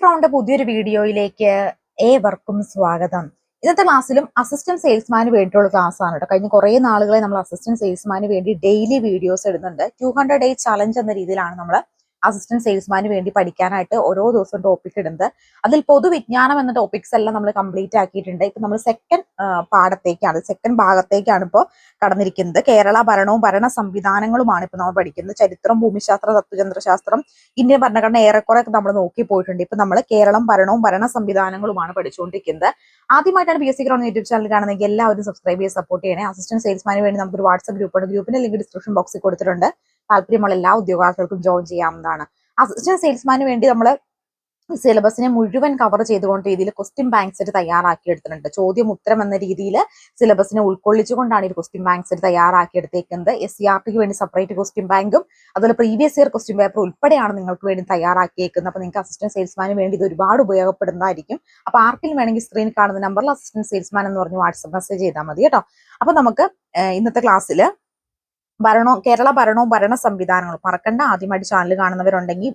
Crowned പുതിയൊരു വീഡിയോയിലേക്ക് ഏവർക്കും സ്വാഗതം. ഇന്നത്തെ ക്ലാസ്സിലും അസിസ്റ്റന്റ് സെയിൽസ്മാന് വേണ്ടിയിട്ടുള്ള ക്ലാസ് ആണ് കേട്ടോ. കഴിഞ്ഞ കുറേ നാളുകളെ നമ്മൾ അസിസ്റ്റന്റ് സെയിൽസ്മാന് വേണ്ടി ഡെയിലി വീഡിയോസ് ഇടുന്നുണ്ട്. ടു ഹൺഡ്രഡ് ഡേ ചലഞ്ച് എന്ന രീതിയിലാണ് നമ്മൾ അസിസ്റ്റന്റ് സെയിൽസ്മാന് വേണ്ടി പഠിക്കാനായിട്ട് ഓരോ ദിവസവും ടോപ്പിക് ഇടുന്നത്. അതിൽ പൊതുവിജ്ഞാനം എന്ന ടോപ്പിക്സ് എല്ലാം നമ്മൾ കംപ്ലീറ്റ് ആക്കിയിട്ടുണ്ട്. ഇപ്പൊ നമ്മൾ സെക്കൻഡ് പാഠത്തേക്കാണ് സെക്കൻഡ് ഭാഗത്തേക്കാണ് ഇപ്പോൾ കടന്നിരിക്കുന്നത്. കേരള ഭരണവും ഭരണ സംവിധാനങ്ങളുമാണ് ഇപ്പൊ നമ്മൾ പഠിക്കുന്നത്. ചരിത്രം ഭൂമിശാസ്ത്ര തത്വചന്ദ്രശാസ്ത്രം ഇന്ത്യൻ ഭരണഘടന ഏറെക്കുറെ നമ്മൾ നോക്കി പോയിട്ടുണ്ട്. ഇപ്പൊ നമ്മൾ കേരളം ഭരണവും ഭരണ സംവിധാനങ്ങളുമാണ് പഠിച്ചുകൊണ്ടിരിക്കുന്നത് ആദ്യമായിട്ടാണ് B S C ground YouTube channel കാണുന്നെങ്കിൽ എല്ലാവരും സബ്സ്ക്രൈബ് ചെയ്ത് സപ്പോർട്ട് ചെയ്യണേ. അസിസ്റ്റന്റ് സെയിൽസ്മാന് വേണ്ടി നമുക്കൊരു വാട്സ്ആപ്പ് ഗ്രൂപ്പുണ്ട്. ഗ്രൂപ്പിന്റെ ലിങ്ക് ഡിസ്ക്രിപ്ഷൻ ബോക്സിൽ കൊടുത്തിട്ടുണ്ട്. താല്പര്യമുള്ള എല്ലാ ഉദ്യോഗാർത്ഥികൾക്കും ജോയിൻ ചെയ്യാവുന്നതാണ്. അസിസ്റ്റന്റ് സെയിൽസ്മാന് വേണ്ടി നമ്മൾ സിലബസിനെ മുഴുവൻ കവർ ചെയ്തുകൊണ്ട് രീതിയിൽ ക്വസ്റ്റ്യൻ ബാങ്ക് സെറ്റ് തയ്യാറാക്കി എടുത്തിട്ടുണ്ട് ചോദ്യം ഉത്തരം എന്ന രീതിയിൽ സിലബസിനെ ഉൾക്കൊള്ളിച്ചുകൊണ്ടാണ് ഈ ക്വസ്റ്റ്യൻ ബാങ്ക് സെറ്റ് തയ്യാറാക്കി എടുത്തേക്കുന്നത് എസ് സി ആർ ടിക്ക് വേണ്ടി സെപ്പറേറ്റ് ക്വസ്റ്റ്യൻ ബാങ്കും അതുപോലെ പ്രീവിയസ് ഇയർ ക്വസ്റ്റ്യൻ പേപ്പർ ഉൾപ്പെടെയാണ് നിങ്ങൾക്ക് വേണ്ടി തയ്യാറാക്കിയേക്കുന്നത്. അപ്പോൾ നിങ്ങൾക്ക് അസിസ്റ്റന്റ് സെയിൽസ്മാന് വേണ്ടി ഇത് ഒരുപാട് ഉപയോഗപ്പെടുന്നതായിരിക്കും. അപ്പോൾ ആർക്കും വേണമെങ്കിൽ സ്ക്രീൻ കാണുന്ന നമ്പറിൽ അസിസ്റ്റന്റ് സെയിൽസ്മാൻ എന്ന് പറഞ്ഞ് വാട്സ്ആപ്പ് മെസ്സേജ് ചെയ്താൽ മതി കേട്ടോ. അപ്പോൾ നമുക്ക് ഇന്നത്തെ ക്ലാസ്സിൽ ഭരണവും കേരള ഭരണവും ഭരണ സംവിധാനങ്ങളും. മറക്കണ്ട. ആദ്യമായിട്ട് ചാനൽ കാണുന്നവരുണ്ടെങ്കിൽ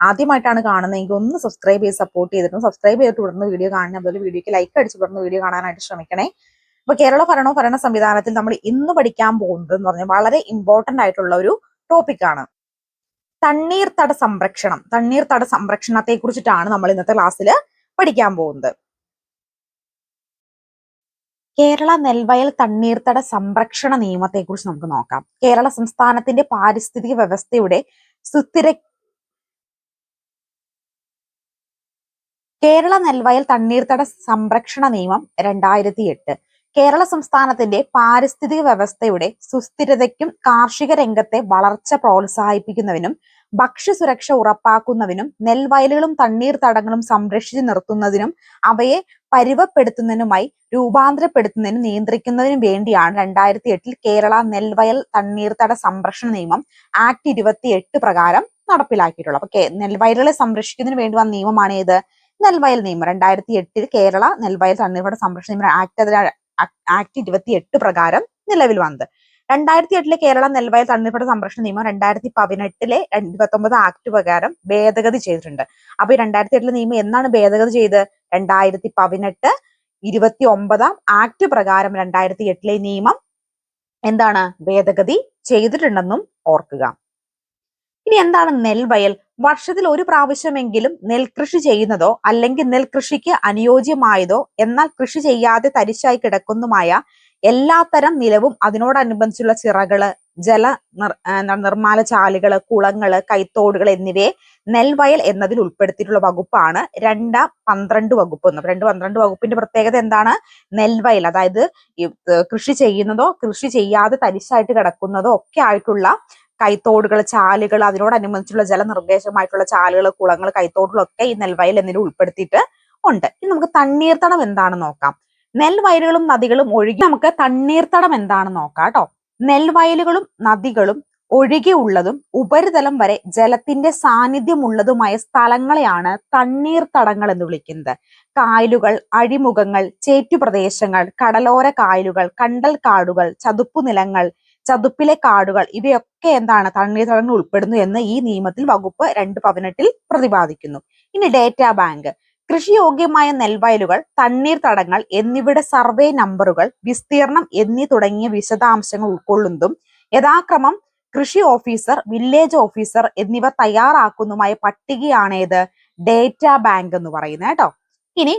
ആദ്യമായിട്ടാണ് കാണുന്നതെങ്കിൽ ഒന്ന് സബ്സ്ക്രൈബ് ചെയ്ത് സപ്പോർട്ട് ചെയ്തിട്ടും സബ്സ്ക്രൈബ് ചെയ്തിട്ട് തുടർന്ന് വീഡിയോ കാണുന്ന അതുപോലെ വീഡിയോക്ക് ലൈക്ക് അടിച്ച് തുടർന്ന് വീഡിയോ കാണാനായിട്ട് ശ്രമിക്കണേ. അപ്പൊ കേരള ഭരണവും ഭരണ സംവിധാനത്തിൽ നമ്മൾ ഇന്ന് പഠിക്കാൻ പോകുന്നത് എന്ന് പറഞ്ഞാൽ വളരെ ഇമ്പോർട്ടന്റ് ആയിട്ടുള്ള ഒരു ടോപ്പിക്കാണ് തണ്ണീർത്തട സംരക്ഷണം. തണ്ണീർത്തട സംരക്ഷണത്തെ കുറിച്ചിട്ടാണ് നമ്മൾ ഇന്നത്തെ ക്ലാസ്സിൽ പഠിക്കാൻ പോകുന്നത്. കേരള നെൽവയൽ തണ്ണീർത്തട സംരക്ഷണ നിയമത്തെക്കുറിച്ച് നമുക്ക് നോക്കാം. കേരള സംസ്ഥാനത്തിന്റെ പാരിസ്ഥിതിക വ്യവസ്ഥയുടെ സുസ്ഥിര കേരള നെൽവയൽ തണ്ണീർത്തട സംരക്ഷണ നിയമം രണ്ടായിരത്തി എട്ട് കേരള സംസ്ഥാനത്തിന്റെ പാരിസ്ഥിതിക വ്യവസ്ഥയുടെ സുസ്ഥിരതയ്ക്കും കാർഷിക രംഗത്തെ വളർച്ച പ്രോത്സാഹിപ്പിക്കുന്നതിനും ഭക്ഷ്യസുരക്ഷ ഉറപ്പാക്കുന്നതിനും നെൽവയലുകളും തണ്ണീർത്തടങ്ങളും സംരക്ഷിച്ചു നിർത്തുന്നതിനും അവയെ പരുവപ്പെടുത്തുന്നതിനുമായി രൂപാന്തരപ്പെടുത്തുന്നതിനും നിയന്ത്രിക്കുന്നതിനും വേണ്ടിയാണ് രണ്ടായിരത്തി എട്ടിൽ കേരള നെൽവയൽ തണ്ണീർത്തട സംരക്ഷണ നിയമം ആക്ട് ഇരുപത്തി എട്ട് പ്രകാരം നടപ്പിലാക്കിയിട്ടുള്ളത്. അപ്പൊ നെൽവയലുകളെ സംരക്ഷിക്കുന്നതിന് വേണ്ടി വന്ന നിയമമാണ് ഏത്? നെൽവയൽ നിയമം. രണ്ടായിരത്തി എട്ടിൽ കേരള നെൽവയൽ തണ്ണീർത്തട സംരക്ഷണ നിയമം ആക്ട് ആക്ട് ഇരുപത്തി എട്ട് പ്രകാരം നിലവിൽ വന്നത്. രണ്ടായിരത്തി എട്ടിലെ കേരള നെൽവയൽ തണ്ണീർപ്പട സംരക്ഷണ നിയമം രണ്ടായിരത്തി പതിനെട്ടിലെ ഇരുപത്തൊമ്പത് ആക്ട് പ്രകാരം ഭേദഗതി ചെയ്തിട്ടുണ്ട്. അപ്പൊ ഈ രണ്ടായിരത്തി എട്ടിലെ നിയമം എന്നാണ് ഭേദഗതി ചെയ്ത് രണ്ടായിരത്തി പതിനെട്ട് ഇരുപത്തി ഒമ്പതാം ആക്ട് പ്രകാരം രണ്ടായിരത്തി എട്ടിലെ നിയമം എന്താണ്? ഭേദഗതി ചെയ്തിട്ടുണ്ടെന്നും ഓർക്കുക. ഇനി എന്താണ് നെൽവയൽ? വർഷത്തിൽ ഒരു പ്രാവശ്യമെങ്കിലും നെൽകൃഷി ചെയ്യുന്നതോ അല്ലെങ്കിൽ നെൽകൃഷിക്ക് അനുയോജ്യമായതോ എന്നാൽ കൃഷി ചെയ്യാതെ തരിശായി കിടക്കുന്നതുമായ എല്ലാത്തരം നിലവും അതിനോടനുബന്ധിച്ചുള്ള ചിറകൾ ജല നിർ നിർമ്മാല ചാലുകൾ കുളങ്ങൾ കൈത്തോടുകൾ എന്നിവയെ നെൽവയൽ എന്നതിൽ ഉൾപ്പെടുത്തിയിട്ടുള്ള വകുപ്പാണ് രണ്ടാം പന്ത്രണ്ട് വകുപ്പ് എന്ന്. രണ്ട് പന്ത്രണ്ട് വകുപ്പിന്റെ പ്രത്യേകത എന്താണ്? നെൽവയൽ അതായത് കൃഷി ചെയ്യുന്നതോ കൃഷി ചെയ്യാതെ തരിശായിട്ട് കിടക്കുന്നതോ ഒക്കെ ആയിട്ടുള്ള കൈത്തോടുകൾ ചാലുകൾ അതിനോടനുബന്ധിച്ചുള്ള ജലനിർദ്ദേശമായിട്ടുള്ള ചാലുകൾ കുളങ്ങൾ കൈത്തോടുകളൊക്കെ ഈ നെൽവയൽ എന്നിവ ഉൾപ്പെടുത്തിയിട്ട് ഉണ്ട്. ഇനി നമുക്ക് തണ്ണീർത്തടം എന്താണെന്ന് നോക്കാം. നെൽവയലുകളും നദികളും ഒഴുകി നമുക്ക് തണ്ണീർത്തടം എന്താണെന്ന് നോക്കാം കേട്ടോ. നെൽവയലുകളും നദികളും ഒഴുകി ഒഴുകിയുള്ളതും ഉപരിതലം വരെ ജലത്തിന്റെ സാന്നിധ്യമുള്ളതുമായ സ്ഥലങ്ങളെയാണ് തണ്ണീർത്തടങ്ങൾ എന്ന് വിളിക്കുന്നത്. കായലുകൾ അഴിമുഖങ്ങൾ ചേറ്റുപ്രദേശങ്ങൾ കടലോര കായലുകൾ കണ്ടൽ കാടുകൾ ചതുപ്പു നിലങ്ങൾ ചതുപ്പിലെ കാടുകൾ ഇവയൊക്കെ എന്താണ് തണ്ണീർത്തടങ്ങൾ ഉൾപ്പെടുന്നു എന്ന് ഈ നിയമത്തിൽ വകുപ്പ് രണ്ട് പതിനെട്ടിൽ പ്രതിപാദിക്കുന്നു. ഇനി ഡേറ്റാ ബാങ്ക്. കൃഷിയോഗ്യമായ നെൽവയലുകൾ തണ്ണീർത്തടങ്ങൾ എന്നിവയുടെ സർവേ നമ്പറുകൾ വിസ്തീർണം എന്നീ തുടങ്ങിയ വിശദാംശങ്ങൾ ഉൾക്കൊള്ളുന്നതും യഥാക്രമം കൃഷി ഓഫീസർ വില്ലേജ് ഓഫീസർ എന്നിവ തയ്യാറാക്കുന്നതുമായ പട്ടികയാണേത് ഡേറ്റാ ബാങ്ക് എന്ന് പറയുന്നത് കേട്ടോ. ഇനി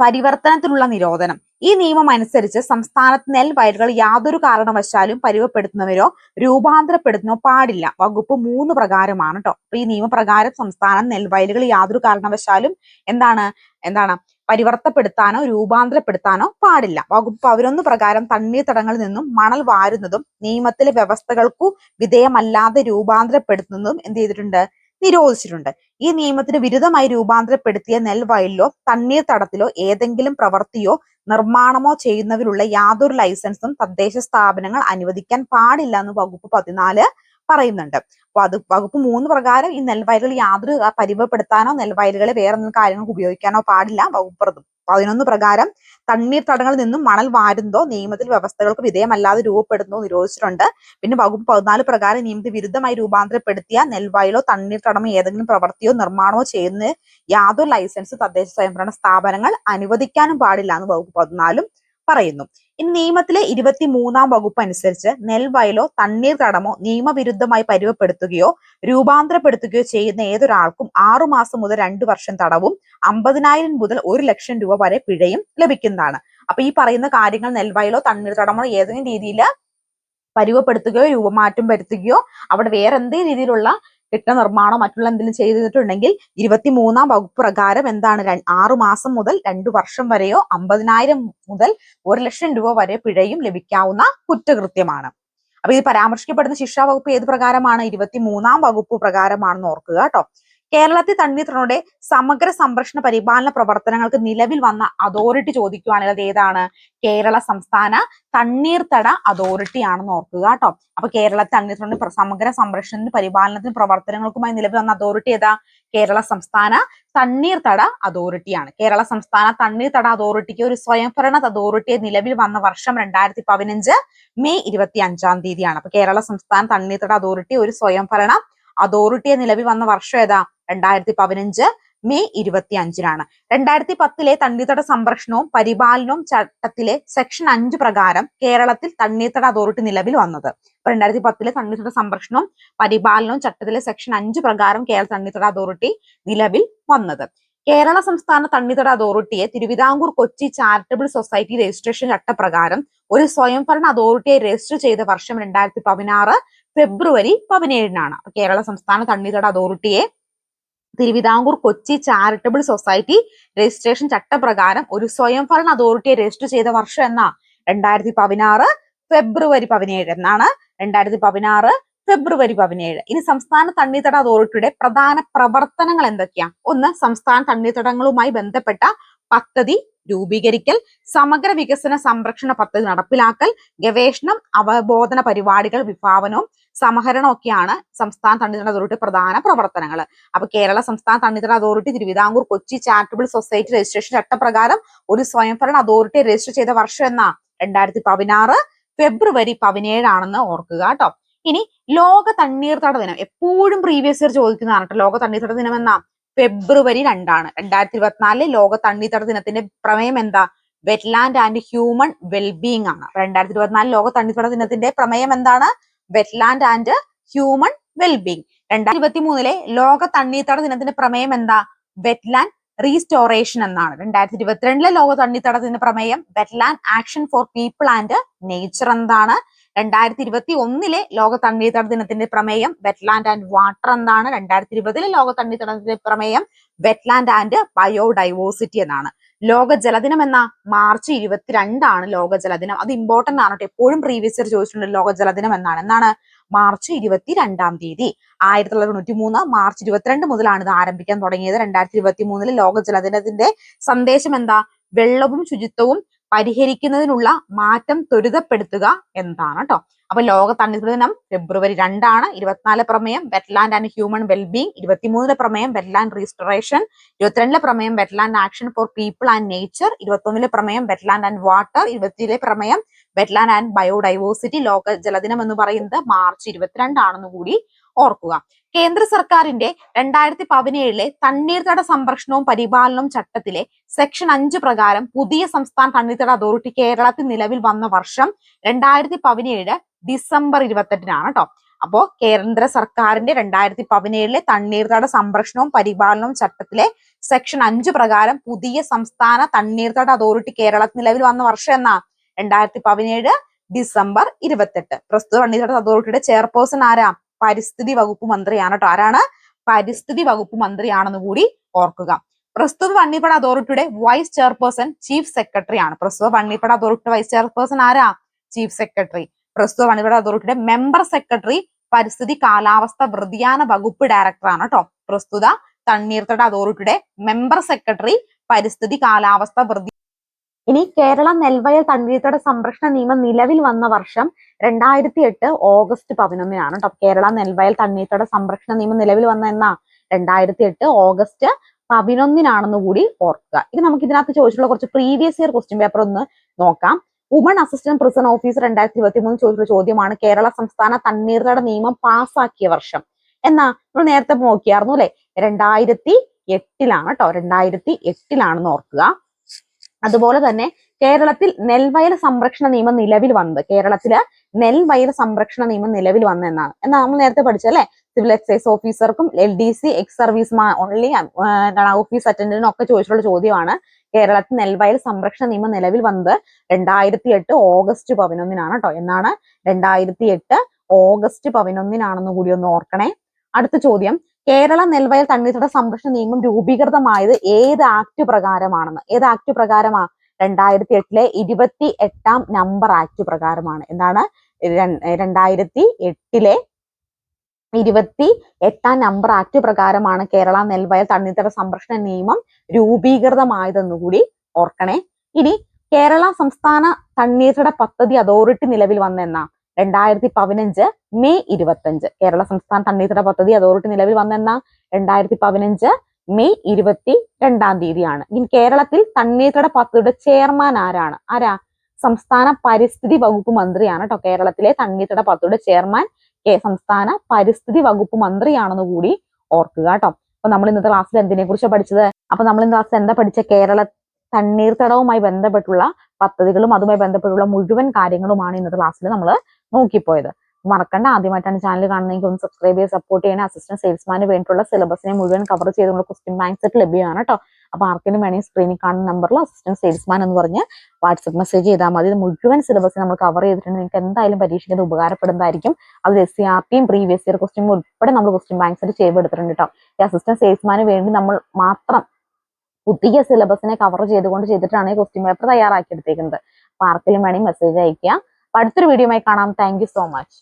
പരിവർത്തനത്തിനുള്ള നിരോധനം. ഈ നിയമം അനുസരിച്ച് സംസ്ഥാനത്ത് നെൽവയലുകൾ യാതൊരു കാരണവശാലും പരിവപ്പെടുത്തുന്നവരോ രൂപാന്തരപ്പെടുത്തുന്നോ പാടില്ല. വകുപ്പ് മൂന്ന് പ്രകാരമാണ് കേട്ടോ അപ്പൊ ഈ നിയമപ്രകാരം സംസ്ഥാനം നെൽവയലുകൾ യാതൊരു കാരണവശാലും എന്താണ് എന്താണ് പരിവർത്തപ്പെടുത്താനോ രൂപാന്തരപ്പെടുത്താനോ പാടില്ല. വകുപ്പ് പതിനൊന്ന് പ്രകാരം തണ്ണീർത്തടങ്ങളിൽ നിന്നും മണൽ വാരുന്നതും നിയമത്തിലെ വ്യവസ്ഥകൾക്കു വിധേയമല്ലാതെ രൂപാന്തരപ്പെടുത്തുന്നതും എന്ത് ചെയ്തിട്ടുണ്ട്? നിരോധിച്ചിട്ടുണ്ട്. ഈ നിയമത്തിന് വിരുദ്ധമായി രൂപാന്തരപ്പെടുത്തിയ നെൽവയലിലോ തണ്ണീർത്തടത്തിലോ ഏതെങ്കിലും പ്രവൃത്തിയോ നിർമ്മാണമോ ചെയ്യുന്നതിലുള്ള യാതൊരു ലൈസൻസും തദ്ദേശ സ്ഥാപനങ്ങൾ അനുവദിക്കാൻ പാടില്ല എന്ന് വകുപ്പ് പതിനാല് പറയുന്നുണ്ട്. അപ്പൊ അത് വകുപ്പ് മൂന്ന് പ്രകാരം ഈ നെൽവയലുകൾ യാതൊരു പരിമപ്പെടുത്താനോ നെൽവയലുകളെ വേറെ എന്തെങ്കിലും കാര്യങ്ങൾക്ക് ഉപയോഗിക്കാനോ പാടില്ല വകുപ്പ് പതിനൊന്ന് പ്രകാരം തണ്ണീർത്തടങ്ങളിൽ നിന്നും മണൽ വാരുന്നതോ നിയമത്തിൽ വ്യവസ്ഥകൾക്ക് വിധേയമല്ലാതെ രൂപപ്പെടുന്നതോ നിരോധിച്ചിട്ടുണ്ട്. പിന്നെ വകുപ്പ് പതിനാല് പ്രകാരം നിയമത്തിൽ വിരുദ്ധമായി രൂപാന്തരപ്പെടുത്തിയ നെൽവയലോ തണ്ണീർത്തടമോ ഏതെങ്കിലും പ്രവൃത്തിയോ നിർമ്മാണമോ ചെയ്യുന്ന യാതൊരു ലൈസൻസ് തദ്ദേശ സ്വയംഭരണ സ്ഥാപനങ്ങൾ അനുവദിക്കാനും പാടില്ല എന്ന് വകുപ്പ് പതിനാലും പറയുന്നു. ഇനി നിയമത്തിലെ ഇരുപത്തി മൂന്നാം വകുപ്പ് അനുസരിച്ച് നെൽവയലോ തണ്ണീർ കടമോ നിയമവിരുദ്ധമായി പരുവപ്പെടുത്തുകയോ രൂപാന്തരപ്പെടുത്തുകയോ ചെയ്യുന്ന ഏതൊരാൾക്കും ആറുമാസം മുതൽ രണ്ടു വർഷം തടവും അമ്പതിനായിരം മുതൽ ഒരു ലക്ഷം രൂപ വരെ പിഴയും ലഭിക്കുന്നതാണ്. അപ്പൊ ഈ പറയുന്ന കാര്യങ്ങൾ നെൽവയലോ തണ്ണീർ കടമോ ഏതെങ്കിലും രീതിയിൽ പരുവപ്പെടുത്തുകയോ രൂപമാറ്റം വരുത്തുകയോ അവിടെ വേറെ എന്തേ രീതിയിലുള്ള കെട്ടിട നിർമ്മാണം മറ്റുള്ള എന്തെങ്കിലും ചെയ്തിട്ടുണ്ടെങ്കിൽ ഇരുപത്തിമൂന്നാം വകുപ്പ് പ്രകാരം എന്താണ് ആറു മാസം മുതൽ രണ്ടു വർഷം വരെയോ അമ്പതിനായിരം മുതൽ ഒരു ലക്ഷം രൂപ വരെ പിഴയും ലഭിക്കാവുന്ന കുറ്റകൃത്യമാണ്. അപ്പൊ ഇത് പരാമർശിക്കപ്പെടുന്ന ശിക്ഷാ വകുപ്പ് ഏത് പ്രകാരമാണ്? ഇരുപത്തിമൂന്നാം വകുപ്പ് പ്രകാരമാണെന്ന് ഓർക്കുക കേട്ടോ. കേരളത്തിൽ തണ്ണീർത്തടങ്ങളുടെ സമഗ്ര സംരക്ഷണ പരിപാലന പ്രവർത്തനങ്ങൾക്ക് നിലവിൽ വന്ന അതോറിറ്റി ചോദിക്കുകയാണെങ്കിൽ ഏതാണ്? കേരള സംസ്ഥാന തണ്ണീർത്തട അതോറിറ്റി ആണെന്ന് ഓർക്കുക കേട്ടോ. അപ്പൊ കേരളത്തിൽ തണ്ണീർത്തട സമഗ്ര സംരക്ഷണത്തിന് പരിപാലനത്തിന് പ്രവർത്തനങ്ങൾക്കുമായി നിലവിൽ വന്ന അതോറിറ്റി ഏതാ? കേരള സംസ്ഥാന തണ്ണീർത്തട അതോറിറ്റിയാണ് കേരള സംസ്ഥാന തണ്ണീർത്തട അതോറിറ്റിക്ക് ഒരു സ്വയംഭരണ അതോറിറ്റി നിലവിൽ വന്ന വർഷം രണ്ടായിരത്തി പതിനഞ്ച് മെയ് ഇരുപത്തി അഞ്ചാം തീയതിയാണ്. അപ്പൊ കേരള സംസ്ഥാന തണ്ണീർത്തട അതോറിറ്റി ഒരു സ്വയംഭരണ അതോറിറ്റിയെ നിലവിൽ വന്ന വർഷം ഏതാ? രണ്ടായിരത്തി പതിനഞ്ച് മെയ് ഇരുപത്തി അഞ്ചിനാണ് രണ്ടായിരത്തി പത്തിലെ തണ്ണീർത്തട സംരക്ഷണവും പരിപാലനവും ചട്ടത്തിലെ സെക്ഷൻ അഞ്ച് പ്രകാരം കേരളത്തിൽ തണ്ണീർത്തട അതോറിറ്റി നിലവിൽ വന്നത്. അപ്പൊ രണ്ടായിരത്തി പത്തിലെ തണ്ണീർത്തട സംരക്ഷണവും പരിപാലനവും ചട്ടത്തിലെ സെക്ഷൻ അഞ്ച് പ്രകാരം കേരള തണ്ണീർത്തട അതോറിറ്റി നിലവിൽ വന്നത്. കേരള സംസ്ഥാന തണ്ണീർത്തട അതോറിറ്റിയെ Thiruvithamkoor Kochi charitable society registration ചട്ടപ്രകാരം ഒരു സ്വയംഭരണ അതോറിറ്റിയെ രജിസ്റ്റർ ചെയ്ത വർഷം രണ്ടായിരത്തി പതിനാറ് ഫെബ്രുവരി പതിനേഴിനാണ്. കേരള സംസ്ഥാന തണ്ണീർത്തട അതോറിറ്റിയെ Thiruvithamkoor Kochi charitable society registration ചട്ടപ്രകാരം ഒരു സ്വയംഭരണ അതോറിറ്റിയെ രജിസ്റ്റർ ചെയ്ത വർഷം എന്നാ? രണ്ടായിരത്തി പതിനാറ് ഫെബ്രുവരി പതിനേഴ് എന്നാണ്. രണ്ടായിരത്തി പതിനാറ് ഫെബ്രുവരി പതിനേഴ്. ഇനി സംസ്ഥാന തണ്ണീർത്തട അതോറിറ്റിയുടെ പ്രധാന പ്രവർത്തനങ്ങൾ എന്തൊക്കെയാ? ഒന്ന് സംസ്ഥാന തണ്ണീർത്തടങ്ങളുമായി ബന്ധപ്പെട്ട പദ്ധതി രൂപീകരിക്കൽ സമഗ്ര വികസന സംരക്ഷണ പദ്ധതി നടപ്പിലാക്കൽ ഗവേഷണം അവബോധന പരിപാടികൾ വിഭാവനവും സമഹരണവും ഒക്കെയാണ് സംസ്ഥാന തണ്ണീർത്തട അതോറിറ്റി പ്രധാന പ്രവർത്തനങ്ങൾ അപ്പൊ കേരള സംസ്ഥാന തണ്ണീർത്തട authority Thiruvithamkoor Kochi charitable society registration ചട്ടപ്രകാരം ഒരു സ്വയംഭരണ അതോറിറ്റി രജിസ്റ്റർ ചെയ്ത വർഷം എന്നാ? രണ്ടായിരത്തി പതിനാറ് ഫെബ്രുവരി പതിനേഴാണെന്ന് ഓർക്കുക കേട്ടോ. ഇനി ലോക തണ്ണീർത്തട ദിനം. എപ്പോഴും പ്രീവിയസ് ഇയർ ചോദിക്കുന്നതാണ് കേട്ടോ. ലോക തണ്ണീർത്തട ദിനം എന്നാ? ഫെബ്രുവരി രണ്ടാണ്. രണ്ടായിരത്തി ഇരുപത്തിനാലിലെ ലോക തണ്ണീർത്തട ദിനത്തിന്റെ പ്രമേയം എന്താ? വെറ്റ്ലാൻഡ് ആൻഡ് ഹ്യൂമൻ വെൽബീങ് ആണ്. രണ്ടായിരത്തി ഇരുപത്തിനാല് ലോക തണ്ണീർത്തട ദിനത്തിന്റെ പ്രമേയം എന്താണ്? വെറ്റ്ലാൻഡ് ആൻഡ് ഹ്യൂമൺ വെൽബീങ് രണ്ടായിരത്തി ഇരുപത്തി മൂന്നിലെ ലോക തണ്ണീർത്തട ദിനത്തിന്റെ പ്രമേയം എന്താ? വെറ്റ്ലാൻഡ് റീസ്റ്റോറേഷൻ എന്നാണ്. രണ്ടായിരത്തി ഇരുപത്തിരണ്ടിലെ ലോക തണ്ണീർത്തട ദിന പ്രമേയം wetland action for people and nature എന്താണ്? രണ്ടായിരത്തി ഇരുപത്തി ഒന്നിലെ ലോക തണ്ണീർത്തട ദിനത്തിന്റെ പ്രമേയം വെറ്റ്ലാൻഡ് ആൻഡ് വാട്ടർ എന്താണ് രണ്ടായിരത്തി ഇരുപതിലെ ലോക തണ്ണീർത്തട ദിനത്തിന്റെ പ്രമേയം വെറ്റ്ലാൻഡ് ആൻഡ് ബയോഡൈവേഴ്സിറ്റി എന്നാണ്. ലോക ജലദിനം എന്ന മാർച്ച് ഇരുപത്തിരണ്ടാണ് ലോക ജലദിനം അത് ഇമ്പോർട്ടന്റ് ആണ് കേട്ടോ. എപ്പോഴും പ്രീവിയസ് ഇയർ ചോദിച്ചിട്ടുണ്ട് ലോക ജലദിനം എന്നാണ്. എന്നാണ് മാർച്ച് ഇരുപത്തി രണ്ടാം തീയതി. ആയിരത്തി തൊള്ളായിരത്തി തൊണ്ണൂറ്റി മൂന്ന് മാർച്ച് ഇരുപത്തിരണ്ട് മുതലാണ് ഇത് ആരംഭിക്കാൻ തുടങ്ങിയത്. രണ്ടായിരത്തി ഇരുപത്തി മൂന്നിൽ ലോക ജലദിനത്തിന്റെ സന്ദേശം എന്താ? വെള്ളവും ശുചിത്വവും പരിഹരിക്കുന്നതിനുള്ള മാറ്റം ത്വരിതപ്പെടുത്തുക എന്താണ് കേട്ടോ. അപ്പൊ ലോക തണ്ണീർ ദിനം ഫെബ്രുവരി രണ്ടാണ്. ഇരുപത്തിനാല് പ്രമേയം വെറ്റ്ലാൻഡ് ആൻഡ് ഹ്യൂമൻ വെൽബീങ് ഇരുപത്തിമൂന്നിലെ പ്രമേയം വെറ്റ്ലാൻഡ് റീസ്റ്റോറേഷൻ ഇരുപത്തിരണ്ടിലെ പ്രമേയം wetland action for people and nature ഇരുപത്തൊന്നിലെ പ്രമേയം വെറ്റ്ലാൻഡ് ആൻഡ് വാട്ടർ ഇരുപത്തിയിലെ പ്രമേയം വെറ്റ്ലാൻഡ് ആൻഡ് ബയോഡൈവേഴ്സിറ്റി ലോക ജലദിനം എന്ന് പറയുന്നത് മാർച്ച് ഇരുപത്തിരണ്ടാണെന്ന് കൂടി ഓർക്കുക. കേന്ദ്ര സർക്കാരിന്റെ രണ്ടായിരത്തി പതിനേഴിലെ തണ്ണീർത്തട സംരക്ഷണവും പരിപാലനവും ചട്ടത്തിലെ സെക്ഷൻ അഞ്ച് പ്രകാരം പുതിയ സംസ്ഥാന തണ്ണീർത്തട അതോറിറ്റി കേരളത്തിൽ നിലവിൽ വന്ന വർഷം രണ്ടായിരത്തി പതിനേഴ് ഡിസംബർ ഇരുപത്തെട്ടിനാണ് കേട്ടോ അപ്പോ കേന്ദ്ര സർക്കാരിന്റെ രണ്ടായിരത്തി പതിനേഴിലെ തണ്ണീർത്തട സംരക്ഷണവും പരിപാലനവും ചട്ടത്തിലെ സെക്ഷൻ അഞ്ച് പ്രകാരം പുതിയ സംസ്ഥാന തണ്ണീർത്തട അതോറിറ്റി കേരളത്തിൽ നിലവിൽ വന്ന വർഷം എന്നാ? രണ്ടായിരത്തി പതിനേഴ് ഡിസംബർ ഇരുപത്തെട്ട്. പ്രസ്തുത തണ്ണീർത്തട അതോറിറ്റിയുടെ ചെയർപേഴ്സൺ ആരാ? പരിസ്ഥിതി വകുപ്പ് മന്ത്രിയാണ് കേട്ടോ ആരാണ്? പരിസ്ഥിതി വകുപ്പ് മന്ത്രിയാണെന്ന് കൂടി ഓർക്കുക. പ്രസ്തുത വണ്ണിപ്പട അതോറിറ്റിയുടെ വൈസ് ചെയർപേഴ്സൺ ചീഫ് സെക്രട്ടറി ആണ് പ്രസ്തുത വണ്ണിപ്പട അതോറിറ്റിയുടെ വൈസ് ചെയർപേഴ്സൺ ആരാ? Chief secretary. പ്രസ്തുത തണ്ണീർത്തട അതോറിറ്റിയുടെ മെമ്പർ സെക്രട്ടറി പരിസ്ഥിതി കാലാവസ്ഥ വ്യതിയാന വകുപ്പ് ഡയറക്ടറാണ് കേട്ടോ പ്രസ്തുത തണ്ണീർത്തട അതോറിറ്റിയുടെ മെമ്പർ സെക്രട്ടറി പരിസ്ഥിതി കാലാവസ്ഥ വൃതി ഇനി കേരള നെൽവയൽ തണ്ണീർത്തട സംരക്ഷണ നിയമം നിലവിൽ വന്ന വർഷം രണ്ടായിരത്തി എട്ട് ഓഗസ്റ്റ് പതിനൊന്നിനാണ് കേട്ടോ കേരള നെൽവയൽ തണ്ണീർത്തട സംരക്ഷണ നിയമം നിലവിൽ വന്ന എന്നാ? രണ്ടായിരത്തി എട്ട് ഓഗസ്റ്റ് പതിനൊന്നിനാണെന്ന് കൂടി ഓർക്കുക. ഇത് നമുക്ക് ഇതിനകത്ത് ചോദിച്ചിട്ടുള്ള കുറച്ച് പ്രീവിയസ് ഇയർ ക്വസ്റ്റ്യൻ പേപ്പർ ഒന്ന് നോക്കാം. വുമൺ അസിസ്റ്റന്റ് പ്രിസൺ ഓഫീസർ രണ്ടായിരത്തി ഇരുപത്തി മൂന്ന് ചോദിച്ചിട്ടുള്ള ചോദ്യമാണ്. കേരള സംസ്ഥാന തണ്ണീർത്തട നിയമം പാസ്സാക്കിയ വർഷം. എന്നാ നമ്മൾ നേരത്തെ നോക്കിയായിരുന്നു അല്ലെ? രണ്ടായിരത്തി എട്ടിലാണ് കേട്ടോ രണ്ടായിരത്തി എട്ടിലാണെന്ന് ഓർക്കുക. അതുപോലെ തന്നെ കേരളത്തിൽ നെൽവയൽ സംരക്ഷണ നിയമം നിലവിൽ വന്നത്. കേരളത്തിൽ നെൽവയൽ സംരക്ഷണ നിയമം നിലവിൽ വന്നു എന്നാണ്. എന്നാ നമ്മൾ നേരത്തെ പഠിച്ചല്ലേ civil excise ഓഫീസർക്കും L D C ex service only എന്താണ് ഓഫീസ് അറ്റൻഡന്റിനും ഒക്കെ ചോദിച്ചിട്ടുള്ള ചോദ്യമാണ്. കേരളത്തിൽ നെൽവയൽ സംരക്ഷണ നിയമം നിലവിൽ വന്നത് രണ്ടായിരത്തി എട്ട് ഓഗസ്റ്റ് പതിനൊന്നിനാണ് കേട്ടോ എന്നാണ് രണ്ടായിരത്തി എട്ട് ഓഗസ്റ്റ് പതിനൊന്നിനാണെന്ന് കൂടി ഒന്ന് ഓർക്കണേ. അടുത്ത ചോദ്യം. കേരള നെൽവയൽ തണ്ണീർത്തട സംരക്ഷണ നിയമം രൂപീകൃതമായത് ഏത് ആക്ട് പ്രകാരമാണെന്ന്? ഏത് ആക്ട് പ്രകാരമാ? രണ്ടായിരത്തി എട്ടിലെ ഇരുപത്തി എട്ടാം നമ്പർ ആക്ട് പ്രകാരമാണ്. എന്താണ്? രണ്ടായിരത്തി എട്ടിലെ ഇരുപത്തി എട്ടാം നമ്പർ ആക്ട് പ്രകാരമാണ് കേരള നെൽവയൽ തണ്ണീർത്തട സംരക്ഷണ നിയമം രൂപീകൃതമായതെന്നുകൂടി ഓർക്കണേ. ഇനി കേരള സംസ്ഥാന തണ്ണീർത്തട പദ്ധതി അതോറിറ്റി നിലവിൽ വന്നെന്ന? രണ്ടായിരത്തി പതിനഞ്ച് മെയ് ഇരുപത്തഞ്ച് കേരള സംസ്ഥാന തണ്ണീർത്തട പദ്ധതി അതോറിറ്റി നിലവിൽ വന്നെന്ന? രണ്ടായിരത്തി പതിനഞ്ച് മെയ് ഇരുപത്തി രണ്ടാം തീയതിയാണ്. ഇനി കേരളത്തിൽ തണ്ണീർത്തട പദ്ധതിയുടെ ചെയർമാൻ ആരാണ്? ആരാ? സംസ്ഥാന പരിസ്ഥിതി വകുപ്പ് മന്ത്രിയാണ് കേട്ടോ കേരളത്തിലെ തണ്ണീർത്തട പദ്ധതിയുടെ ചെയർമാൻ സംസ്ഥാന പരിസ്ഥിതി വകുപ്പ് മന്ത്രിയാണെന്ന് കൂടി ഓർക്കുക കേട്ടോ. അപ്പൊ നമ്മൾ ഇന്നത്തെ ക്ലാസ്സിൽ എന്തിനെ കുറിച്ചാണ് പഠിച്ചത്? അപ്പൊ നമ്മൾ ഇന്ന് ക്ലാസ്സിൽ എന്താ പഠിച്ച? കേരള തണ്ണീർത്തടവുമായി ബന്ധപ്പെട്ടുള്ള പദ്ധതികളും അതുമായി ബന്ധപ്പെട്ടുള്ള മുഴുവൻ കാര്യങ്ങളുമാണ് ഇന്നത്തെ ക്ലാസ്സിൽ നമ്മൾ നോക്കിപ്പോയത്. മറക്കണ്ട ആദ്യമായിട്ടാണ് ചാനൽ കാണുന്നതെങ്കിൽ ഒന്ന് സബ്സ്ക്രൈബ് ചെയ്ത് സപ്പോർട്ട് ചെയ്യണേ. അസിസ്റ്റന്റ് സെയിൽസ്മാന് വേണ്ടിയിട്ടുള്ള സിലബസിനെ മുഴുവൻ കവർ ചെയ്തുള്ള ക്വസ്റ്റ്യൻ ബാങ്ക് സെറ്റ് ലഭ്യമാണ് കേട്ടോ. അപ്പൊ ആർക്കെങ്കിലും വേണമെങ്കിൽ സ്ക്രീനിൽ കാണുന്ന നമ്പറിൽ അസിസ്റ്റന്റ് സെയിൽസ്മാൻ എന്ന് പറഞ്ഞ് വാട്സപ്പ് മെസ്സേജ് ചെയ്താൽ മതി. മുഴുവൻ സിലബസ് നമ്മൾ കവർ ചെയ്തിട്ടുണ്ട്. നിങ്ങൾക്ക് എന്തായാലും പരീക്ഷയ്ക്ക് അത് ഉപകാരപ്പെടുന്നതായിരിക്കും. അത് എസ് സി ആർ ടിയും പ്രീവിയസ് ഇയർ ക്വസ്റ്റ്യൻ ഉൾപ്പെടെ നമ്മൾ ക്വസ്റ്റ്യൻ ബാങ്ക് സെറ്റ് ചെയ്തെടുത്തിട്ടുണ്ട് കേട്ടോ ഈ അസിസ്റ്റന്റ് സെയിൽസ്മാന് വേണ്ടി നമ്മൾ മാത്രം പുതിയ സിലബസിനെ കവർ ചെയ്തുകൊണ്ട് ചെയ്തിട്ടാണ് ഈ ക്വസ്റ്റ്യൻ പേപ്പർ തയ്യാറാക്കി എടുത്തേക്കുന്നത് അപ്പൊ ആർക്കെങ്കിലും വേണമെങ്കിൽ മെസ്സേജ് അയക്കുക അപ്പൊ അടുത്തൊരു വീഡിയോയുമായി കാണാം. Thank so much